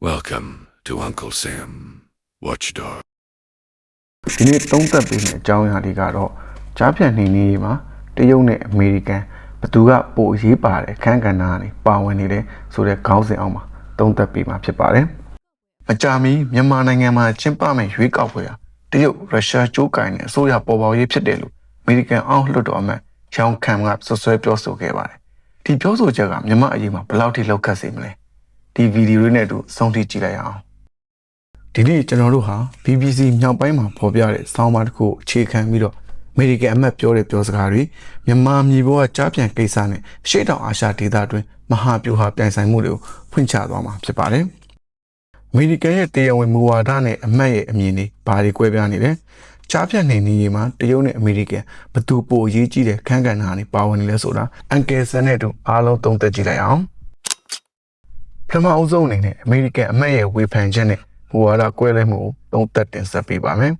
Welcome to Uncle Sam Watchdog. ဒီနေ့သုံးသပ်ပေးမယ့်အကြောင်းအရာတွေကတော့ကြားဖြတ်နေနေမှာတရုတ်နဲ့အမေရိကန်ဘသူကပိုအရေးပါတယ်အခန်းကဏ္ဍကနေပါဝင်နေတယ်ဆိုတဲ့ခေါင်းစဉ်အောက်မှာသုံးသပ်ပေးမှာဖြစ်ပါတယ်။မကြာမီမြန်မာနိုင်ငံမှာကျင်းပမယ့်ရွေးကောက်ပွဲဟာတရုတ်ရုရှားကြိုးကင်တဲ့အစိုးရပေါ်ပေါက်ရေးဖြစ်တယ်လို့အမေရိကန်အောင်လွှတ်တော်အမတ်ရောင်ခံကဆွဆွဲပြောဆိုခဲ့ပါတယ်။ဒီပြောဆိုချက်ကမြန်မာအရေးမှာဘယ်လောက်ထိလောက်ခတ်စေမလဲ။ ဒီဗီဒီယိုလေးနဲ့အတူဆုံးထိကြည့်လိုက်ရအောင်။ဒီနေ့ကျွန်တော်တို့ဟာ BBC မြောက်ပိုင်းမှာဖော်ပြတဲ့ဆောင်းပါးတစ်ခုကိုအခြေခံပြီးတော့အမေရိကန်အမတ်ပြောတဲ့ပြောစကားတွေမြန်မာမြေပေါ်ကကြားပြန်ကိစ္စနဲ့ရှေ့တောင်အာရှဒေသတွင်းမဟာဗျူဟာပြိုင်ဆိုင်မှုတွေကိုဖွင့်ချသွားမှာဖြစ်ပါတယ်။အမေရိကန်ရဲ့တရားဝင်မူဝါဒနဲ့အမတ်ရဲ့အမြင်တွေဘာတွေကွဲပြားနေလဲ။ကြားပြန်နေနေရေးမှာတရုတ်နဲ့အမေရိကန်ဘသူပိုအရေးကြီးတဲ့ခန်းကဏ္ဍတွေပါဝင်နေလဲဆိုတာအန်ကယ်ဆန်နဲ့အတူအားလုံးသုံးသပ်ကြည့်လိုက်အောင်။ ပထမအဦးဆုံးအနေနဲ့အမေရိကန်အမတ်ရဲ့ဝေဖန်ချက်နဲ့မူဝါဒကွဲလွဲမှုကိုသုံးသပ်တင်ဆက်ပေးပါမယ်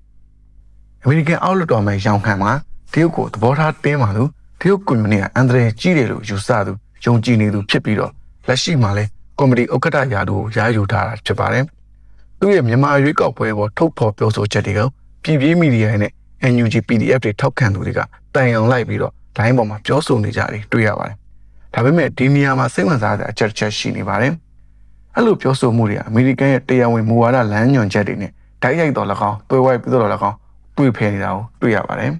။အမေရိကန်အောက်လွှတ်တော်မှာရောင်ခံမှာတရုတ်ကိုသဘောထားတင်းပါလို့တရုတ်ကွန်မြူနတီကအန်ဒရယ်ကြီးတယ်လို့ယူဆသူယုံကြည်နေသူဖြစ်ပြီးတော့လက်ရှိမှာလဲကွန်မတီဥက္ကဋ္ဌရာထူးကိုယာယူထားတာဖြစ်ပါတယ်။သူ့ရဲ့မြန်မာရွေးကောက်ပွဲပေါ်ထုတ်ဖော်ပြောဆိုချက်တွေကပြည်ပြည်မီဒီယာနဲ့ NUG PDF တွေထောက်ခံသူတွေကတိုင်အောင်လိုက်ပြီးတော့ဒိုင်းပေါ်မှာပြောဆိုနေကြတယ်တွေ့ရပါတယ်။ဒါပေမဲ့ဒီနေရာမှာစိတ်ဝင်စားတဲ့အချက်တစ်ချက်ရှိနေပါတယ်။ အဲ့လိုပြောဆိုမှုတွေကအမေရိကန်ရဲ့တရားဝင်မူဝါဒလမ်းညွှန်ချက်တွေနဲ့ဓာတ်ရိုက်တော်၎င်းတွဲဝိုက်ပြီးတော့၎င်းတွေ့ဖယ်နေတာကိုတွေ့ရပါတယ်။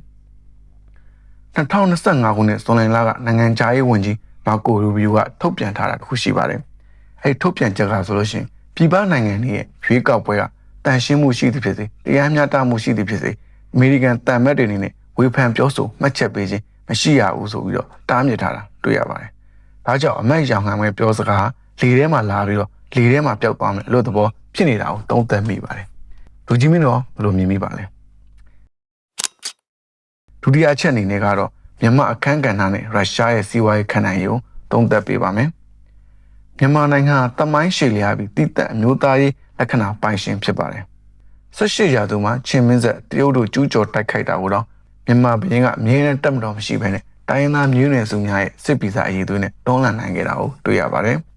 2025ခုနှစ်ဇွန်လလကနိုင်ငံခြားရေးဝန်ကြီးမာကိုရူဘီယိုကထုတ်ပြန်ထားတာတစ်ခုရှိပါတယ်။အဲ့ဒီထုတ်ပြန်ချက်ကဆိုလို့ရှိရင်ပြည်ပနိုင်ငံတွေရဲ့ရွေးကောက်ပွဲကတန်ရှင်းမှုရှိသည်ဖြစ်စေတရားမျှတမှုရှိသည်ဖြစ်စေအမေရိကန်တန်မတ်တွေအနေနဲ့ဝေဖန်ပြောဆိုမှတ်ချက်ပေးခြင်းမရှိရဘူးဆိုပြီးတော့တားမြစ်ထားတာတွေ့ရပါတယ်။ဒါကြောင့်အမတ်ရောင်ခံမဲ့ပြောစကားလေထဲမှာလာပြီးတော့ လေထဲမှာပျောက်သွားမယ်လို့သဘောဖြစ်နေတာကိုသုံးသပ်မိပါတယ်။လူကြီးမင်းတော့ဘယ်လိုမြင်မိပါလဲ။ဒုတိယအချက်အနေနဲ့ကတော့မြန်မာအခန်းကဏ္ဍနဲ့ရုရှားရဲ့စီးပွားရေးခန္ဓာရေးကိုသုံးသပ်ပေးပါမယ်။မြန်မာနိုင်ငံကတမိုင်းရှည်လျားပြီးတည်တဲ့အမျိုးသားရေးလက္ခဏာပိုင်ရှင်ဖြစ်ပါတယ်။၁၈ရာစုမှာချင်းမင်းဆက်တရုတ်တို့ကျူးကျော်တိုက်ခိုက်တာကိုတော့မြန်မာဘရင်ကအမြဲတမ်းတက်မတော်မရှိဘဲနဲ့တိုင်းရင်းသားမျိုးနွယ်စုများရဲ့စစ်ပီစာအရေးသွေးနဲ့တွန်းလှန်နိုင်ခဲ့တာကိုတွေ့ရပါတယ်။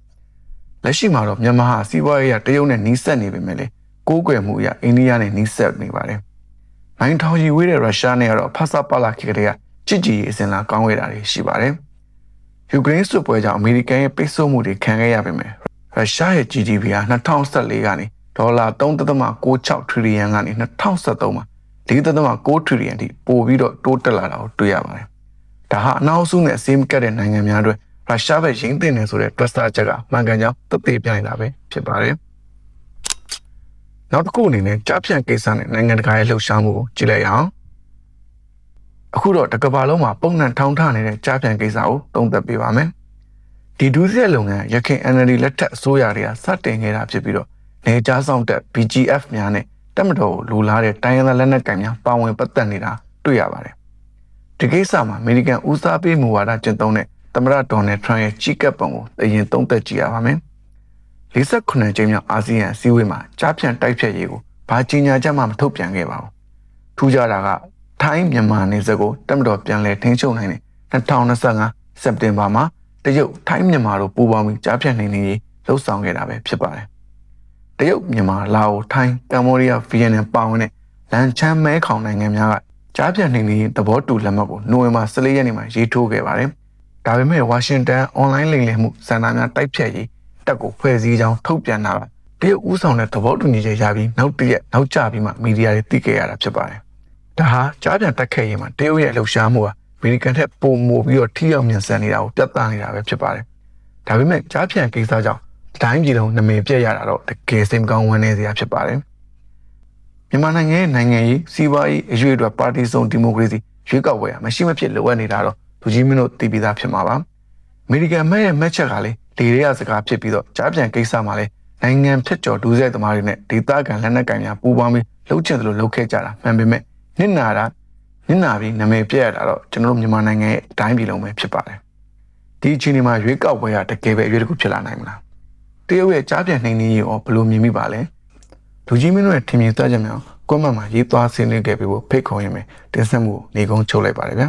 လက်ရှိမှာတော့မြန်မာဟာစီးပွားရေးရတရုတ်နဲ့နှီးစပ်နေပေမဲ့လေကိုးကွယ်မှုအရအိန္ဒိယနဲ့နှီးစပ်နေပါတယ်။မိုင်းထောင်ရီဝေးတဲ့ရုရှားနဲ့ကတော့ဖဆပလာခေတ်ကလေးကကြစ်ကြည်ရေးအစဉ်လာကောင်းခဲ့တာတွေရှိပါတယ်။ယူကရိန်းစစ်ပွဲကြောင့်အမေရိကန်ရဲ့ပိတ်ဆို့မှုတွေခံခဲ့ရပေမဲ့ရုရှားရဲ့ GDP ဟာ2014ကနေဒေါ်လာ3.96 trillion ကနေ2023မှာ4.6 trillion ထိပိုပြီးတော့တိုးတက်လာတာကိုတွေ့ရပါတယ်။ဒါဟာအနောက်စုနဲ့အစည်းမကတ်တဲ့နိုင်ငံများအတွက် ရုရှားပဲရင်းသိနေဆိုတဲ့ cluster ချက်ကမှန်ကန်ကြောင်းသက်သေပြနေတာပဲဖြစ်ပါတယ်။နောက်တစ်ခုအနေနဲ့ကြားဖြန့်ကိစ္စနဲ့နိုင်ငံတကာရဲ့လှုပ်ရှားမှုကိုကြည့်လိုက်ရအောင်။အခုတော့တစ်ကမ္ဘာလုံးမှာပုံနှံထောင်းထနေတဲ့ကြားဖြန့်ကိစ္စကိုသုံးသပ်ပေးပါမယ်။ဒီဒုစရိုက်လုပ်ငန်းရခိုင် NLD လက်ထက်အစိုးရတွေကစတင်ခဲ့တာဖြစ်ပြီးတော့နေကြားဆောင်တက် BGF များနဲ့တက်မတော်ကိုလူလာတဲ့တိုင်းရင်းသားလက်နက်ကိုင်များပါဝင်ပတ်သက်နေတာတွေ့ရပါတယ်။ဒီကိစ္စမှာအမေရိကန်ဦးစားပေးမူဝါဒကျင့်သုံးတဲ့ သမ္မတဒေါ်နယ်ထရန့်ရဲ့ကြီးကပ်ပုံကိုအရင်သုံးသပ်ကြည့်ရပါမယ်။48ကြိမ်မြောက်အာဆီယံအစည်းအဝေးမှာကြားဖြန့်တိုက်ဖြတ်ရေးကိုဘာကြီးညာချက်မှမထုတ်ပြန်ခဲ့ပါဘူး။ထူးခြားတာကထိုင်းမြန်မာနယ်စပ်ကိုတက်မတော်ပြန်လည်ထိန်းချုပ်နိုင်တဲ့2025စက်တင်ဘာမှာတရုတ်ထိုင်းမြန်မာတို့ပူးပေါင်းပြီးကြားဖြတ်နေနေရေးလှုပ်ဆောင်ခဲ့တာပဲဖြစ်ပါတယ်။တရုတ်မြန်မာလာအိုထိုင်းကမ္ဘောဒီးယားဗီယက်နမ်ပါဝင်တဲ့လန်ချမ်းမဲခေါင်နိုင်ငံများကကြားပြန်နေနေသဘောတူလက်မှတ်ကိုနိုဝင်ဘာ14ရက်နေ့မှာရေးထိုးခဲ့ပါတယ်။ ဒါပေမဲ့ဝါရှင်တန်အွန်လိုင်းလိမ်လည်မှုစံနာများတိုက်ဖြတ်ရေးတက်ကိုဖွဲ့စည်းကြောင်းထုတ်ပြန်တာကတရုတ်ဦးဆောင်တဲ့သဘောတူညီချက်ရပြီးနောက်တရက်နောက်ကျပြီးမှမီဒီယာတွေသိခဲ့ရတာဖြစ်ပါတယ်။ဒါဟာကြားပြန်တက်ခဲ့ရေးမှာတရုတ်ရဲ့လှုပ်ရှားမှုဟာအမေရိကန်ထက်ပိုမိုပြီးတော့ထိရောက်မြန်ဆန်နေတာကိုပြသနေတာပဲဖြစ်ပါတယ်။ဒါပေမဲ့ကြားပြန်ကိစ္စကြောင့်တိုင်းပြည်လုံးနမေပြက်ရတာတော့တကယ်စိတ်မကောင်းဝမ်းနည်းစရာဖြစ်ပါတယ်။မြန်မာနိုင်ငံရဲ့နိုင်ငံရေးစီးပွားရေးအရွေးအတွက်ပါတီစုံဒီမိုကရေစီရွေးကောက်ပွဲကမရှိမဖြစ်လိုအပ်နေတာတော့ လူကြီးမင်းတို့သိပြီးသားဖြစ်မှာပါ။အမေရိကန်မဲရဲ့မက်ချက်ကလေလေရဲရစကားဖြစ်ပြီးတော့ကြားပြန်ကိစ္စမှာလေနိုင်ငံဖြစ်ကျော်ဒူးဆက်သမားတွေနဲ့ဒေသခံလက်နက်ကင်များပူးပေါင်းပြီးလှုပ်ချင်တယ်လို့လှုပ်ခဲ့ကြတာမှန်ပေမဲ့နစ်နာတာနစ်နာပြီးနာမည်ပြက်ရတာတော့ကျွန်တော်တို့မြန်မာနိုင်ငံရဲ့အတိုင်းပြည်လုံးပဲဖြစ်ပါတယ်။ဒီအချိန်ဒီမှာရွေးကောက်ပွဲကတကယ်ပဲအရွေးတစ်ခုဖြစ်လာနိုင်မလား။တရုတ်ရဲ့ကြားပြန်နှိမ်နှင်းရေးရောဘယ်လိုမြင်မိပါလဲလူကြီးမင်းတို့ရဲ့ထင်မြင်သက်ချက်များကွမ်းမမှာရေးသွားဆင်းနေခဲ့ပြီးဖို့ဖိတ်ခေါ်ရင်ပဲတင်ဆက်မှုကိုနေကုန်းချုပ်လိုက်ပါတယ်ဗျာ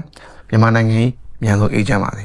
မြန်မာနိုင်ငံကြီးအ မြန်ဆုံးအေးချမ်းပါစေ